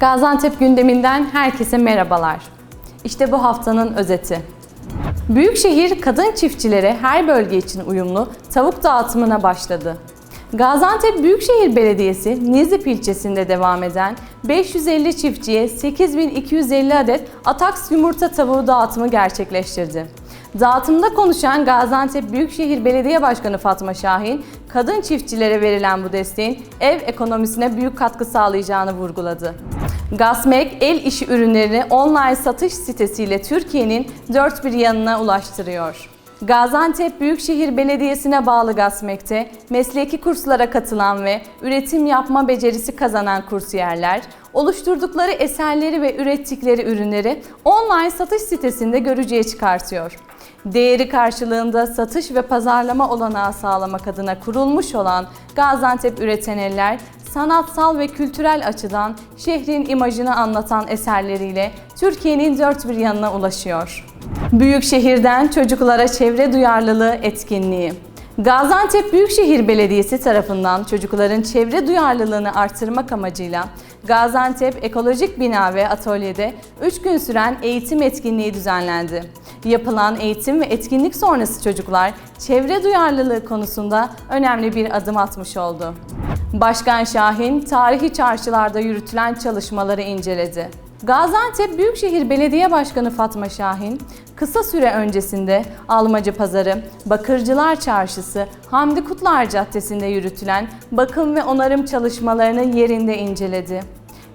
Gaziantep gündeminden herkese merhabalar. İşte bu haftanın özeti. Büyükşehir kadın çiftçilere her bölge için uyumlu tavuk dağıtımına başladı. Gaziantep Büyükşehir Belediyesi Nizip ilçesinde devam eden 550 çiftçiye 8250 adet Ataks yumurta tavuğu dağıtımı gerçekleştirdi. Dağıtımda konuşan Gaziantep Büyükşehir Belediye Başkanı Fatma Şahin, kadın çiftçilere verilen bu desteğin ev ekonomisine büyük katkı sağlayacağını vurguladı. Gasmek el işi ürünlerini online satış sitesiyle Türkiye'nin dört bir yanına ulaştırıyor. Gaziantep Büyükşehir Belediyesi'ne bağlı Gasmek'te mesleki kurslara katılan ve üretim yapma becerisi kazanan kursiyerler, oluşturdukları eserleri ve ürettikleri ürünleri online satış sitesinde görücüye çıkartıyor. Değeri karşılığında satış ve pazarlama olanağı sağlamak adına kurulmuş olan Gaziantep Üreten Eller, sanatsal ve kültürel açıdan şehrin imajını anlatan eserleriyle Türkiye'nin dört bir yanına ulaşıyor. Büyük şehirden çocuklara çevre duyarlılığı etkinliği. Gaziantep Büyükşehir Belediyesi tarafından çocukların çevre duyarlılığını artırmak amacıyla Gaziantep Ekolojik Bina ve Atölye'de 3 gün süren eğitim etkinliği düzenlendi. Yapılan eğitim ve etkinlik sonrası çocuklar çevre duyarlılığı konusunda önemli bir adım atmış oldu. Başkan Şahin, tarihi çarşılarda yürütülen çalışmaları inceledi. Gaziantep Büyükşehir Belediye Başkanı Fatma Şahin, kısa süre öncesinde Almacı Pazarı, Bakırcılar Çarşısı, Hamdi Kutlar Caddesi'nde yürütülen bakım ve onarım çalışmalarını yerinde inceledi.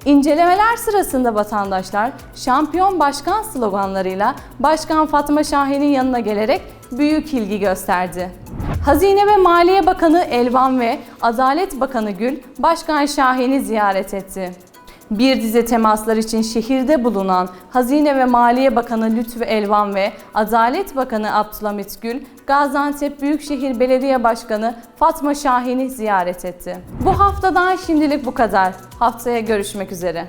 İncelemeler sırasında vatandaşlar şampiyon başkan sloganlarıyla Başkan Fatma Şahin'in yanına gelerek büyük ilgi gösterdi. Hazine ve Maliye Bakanı Elvan ve Adalet Bakanı Gül Başkan Şahin'i ziyaret etti. Bir dizi temaslar için şehirde bulunan Hazine ve Maliye Bakanı Lütfü Elvan ve Adalet Bakanı Abdülhamit Gül, Gaziantep Büyükşehir Belediye Başkanı Fatma Şahin'i ziyaret etti. Bu haftadan şimdilik bu kadar. Haftaya görüşmek üzere.